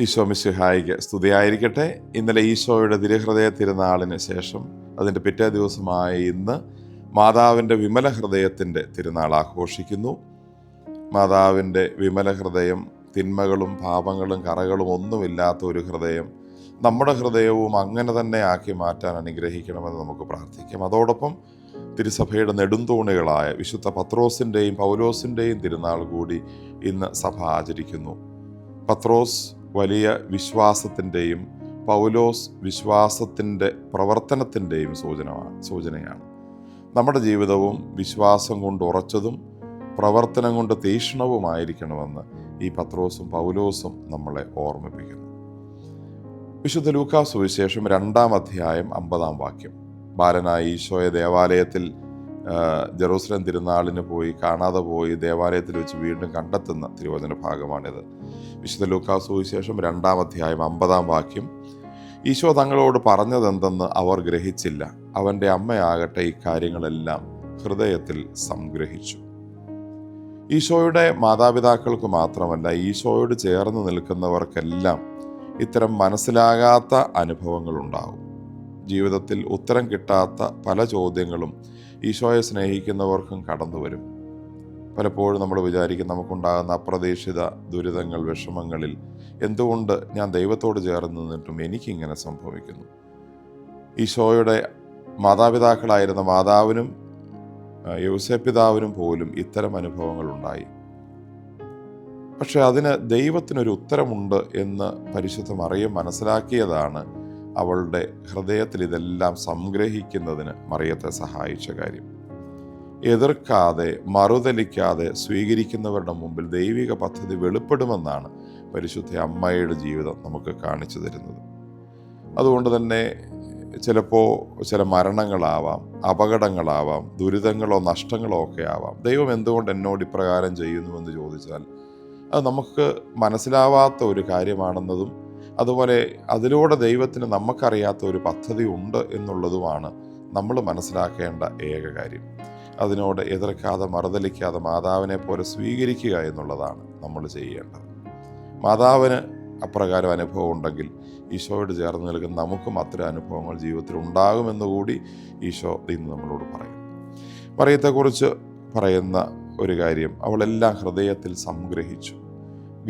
ഈശോ മിശിഹായിക്ക് സ്തുതിയായിരിക്കട്ടെ. ഇന്നലെ ഈശോയുടെ തിരുഹൃദയ തിരുനാളിന് ശേഷം അതിന്റെ പിറ്റേ ദിവസമായ ഇന്ന് മാതാവിന്റെ വിമല ഹൃദയത്തിന്റെ തിരുനാൾ ആഘോഷിക്കുന്നു. മാതാവിന്റെ വിമല ഹൃദയം തിന്മകളും പാപങ്ങളും കറകളും ഒന്നുമില്ലാത്ത ഒരു ഹൃദയം നമ്മുടെ ഹൃദയവും അങ്ങനെ തന്നെ ആക്കി മാറ്റാൻ അനുഗ്രഹിക്കണമെന്ന് നമുക്ക് പ്രാർത്ഥിക്കാം. അതോടൊപ്പം തിരുസഭയുടെ നെടുന്തൂണുകളായ വിശുദ്ധ പത്രോസിന്റെയും പൗലോസിന്റെയും തിരുനാൾ കൂടി ഇന്ന് സഭ ആചരിക്കുന്നു. പത്രോസ് വലിയ വിശ്വാസത്തിന്റെയും പൗലോസ് വിശ്വാസത്തിന്റെ പ്രവർത്തനത്തിന്റെയും സൂചനമാണ് സൂചനയാണ്. നമ്മുടെ ജീവിതവും വിശ്വാസം കൊണ്ട് ഉറച്ചതും പ്രവർത്തനം കൊണ്ട് തീക്ഷ്ണവുമായിരിക്കണമെന്ന് ഈ പത്രോസും പൗലോസും നമ്മളെ ഓർമ്മിപ്പിക്കുന്നു. വിശുദ്ധ ലൂക്കാ സുവിശേഷം രണ്ടാം അധ്യായം അമ്പതാം വാക്യം. ബാലനായ ഈശോയെ ദേവാലയത്തിൽ ജെറൂസലം തിരുനാളിന് പോയി കാണാതെ പോയി ദേവാലയത്തിൽ വെച്ച് വീണ്ടും കണ്ടെത്തുന്ന തിരുവചന ഭാഗമാണിത്. വിശുദ്ധ ലൂക്കാ സുവിശേഷം രണ്ടാം അധ്യായം അമ്പതാം വാക്യം. ഈശോ തങ്ങളോട് പറഞ്ഞതെന്തെന്ന് അവർ ഗ്രഹിച്ചില്ല. അവന്റെ അമ്മയാകട്ടെ ഇക്കാര്യങ്ങളെല്ലാം ഹൃദയത്തിൽ സംഗ്രഹിച്ചു. ഈശോയുടെ മാതാപിതാക്കൾക്ക് മാത്രമല്ല ഈശോയോട് ചേർന്ന് നിൽക്കുന്നവർക്കെല്ലാം ഇത്തരം മനസ്സിലാകാത്ത അനുഭവങ്ങളുണ്ടാകും. ജീവിതത്തിൽ ഉത്തരം കിട്ടാത്ത പല ചോദ്യങ്ങളും ഈശോയെ സ്നേഹിക്കുന്നവർക്കും കടന്നു വരും. പലപ്പോഴും നമ്മൾ വിചാരിക്കും നമുക്കുണ്ടാകുന്ന അപ്രതീക്ഷിത ദുരിതങ്ങൾ വിഷമങ്ങളിൽ എന്തുകൊണ്ട് ഞാൻ ദൈവത്തോട് ചേർന്ന് നിന്നിട്ടും എനിക്കിങ്ങനെ സംഭവിക്കുന്നു? ഈശോയുടെ മാതാപിതാക്കളായിരുന്ന മാതാവിനും യൗസപിതാവിനും പോലും ഇത്തരം അനുഭവങ്ങൾ ഉണ്ടായി. പക്ഷെ അതിന് ദൈവത്തിനൊരു ഉത്തരമുണ്ട് എന്ന് പരിശുദ്ധ മറിയം മനസ്സിലാക്കിയതാണ് അവളുടെ ഹൃദയത്തിൽ ഇതെല്ലാം സംഗ്രഹിക്കുന്നതിന് മറിയത്തെ സഹായിച്ച കാര്യം. എതിർക്കാതെ മറുതലിക്കാതെ സ്വീകരിക്കുന്നവരുടെ മുമ്പിൽ ദൈവിക പദ്ധതി വെളിപ്പെടുമെന്നാണ് പരിശുദ്ധ അമ്മയുടെ ജീവിതം നമുക്ക് കാണിച്ചു തരുന്നത്. അതുകൊണ്ട് തന്നെ ചിലപ്പോൾ ചില മരണങ്ങളാവാം അപകടങ്ങളാവാം ദുരിതങ്ങളോ നഷ്ടങ്ങളോ ഒക്കെ ആവാം. ദൈവം എന്തുകൊണ്ട് എന്നോട് ഇപ്രകാരം ചെയ്യുന്നുവെന്ന് ചോദിച്ചാൽ അത് നമുക്ക് മനസ്സിലാവാത്ത ഒരു കാര്യമാണെന്നതും അതുപോലെ അതിലൂടെ ദൈവത്തിന് നമുക്കറിയാത്ത ഒരു പദ്ധതി ഉണ്ട് എന്നുള്ളതുമാണ് നമ്മൾ മനസ്സിലാക്കേണ്ട ഏക കാര്യം. അതിനോട് എതിർക്കാതെ മറുതലിക്കാതെ മാതാവിനെ പോലെ സ്വീകരിക്കുക എന്നുള്ളതാണ് നമ്മൾ ചെയ്യേണ്ടത്. മാതാവിന് അപ്രകാരം അനുഭവം ഉണ്ടെങ്കിൽ ഈശോയോട് ചേർന്ന് നിൽക്കുന്ന നമുക്കും അത്തരം അനുഭവങ്ങൾ ജീവിതത്തിൽ ഉണ്ടാകുമെന്ന് കൂടി ഈശോ ഇന്ന് നമ്മളോട് പറയും. മറിയത്തെക്കുറിച്ച് പറയുന്ന ഒരു കാര്യം അവളെല്ലാം ഹൃദയത്തിൽ സംഗ്രഹിച്ചു.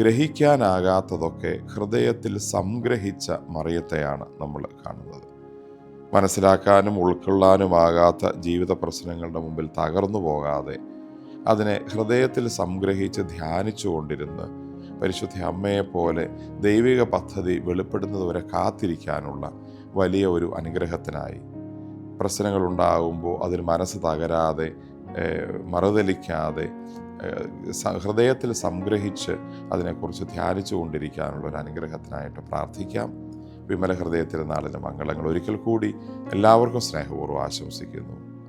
ഗ്രഹിക്കാനാകാത്തതൊക്കെ ഹൃദയത്തിൽ സംഗ്രഹിച്ച മറിയത്തെയാണ് നമ്മൾ കാണുന്നത്. മനസ്സിലാക്കാനും ഉൾക്കൊള്ളാനുമാകാത്ത ജീവിത പ്രശ്നങ്ങളുടെ മുമ്പിൽ തകർന്നു പോകാതെ അതിനെ ഹൃദയത്തിൽ സംഗ്രഹിച്ച് ധ്യാനിച്ചു കൊണ്ടിരുന്ന് പരിശുദ്ധ അമ്മയെപ്പോലെ ദൈവിക പദ്ധതി വെളിപ്പെടുന്നതുവരെ കാത്തിരിക്കാനുള്ള വലിയ ഒരു അനുഗ്രഹത്തിനായി. പ്രശ്നങ്ങളുണ്ടാകുമ്പോൾ അതിന് മനസ്സ് തകരാതെ മറുതലിക്കാതെ ഹൃദയത്തിൽ സംഗ്രഹിച്ച് അതിനെക്കുറിച്ച് ധ്യാനിച്ചു കൊണ്ടിരിക്കാനുള്ള ഒരു അനുഗ്രഹത്തിനായിട്ട് പ്രാർത്ഥിക്കാം. വിമല ഹൃദയത്തിലെ നാളിന്റെ മംഗളങ്ങൾ ഒരിക്കൽ കൂടി എല്ലാവർക്കും സ്നേഹപൂർവം ആശംസിക്കുന്നു.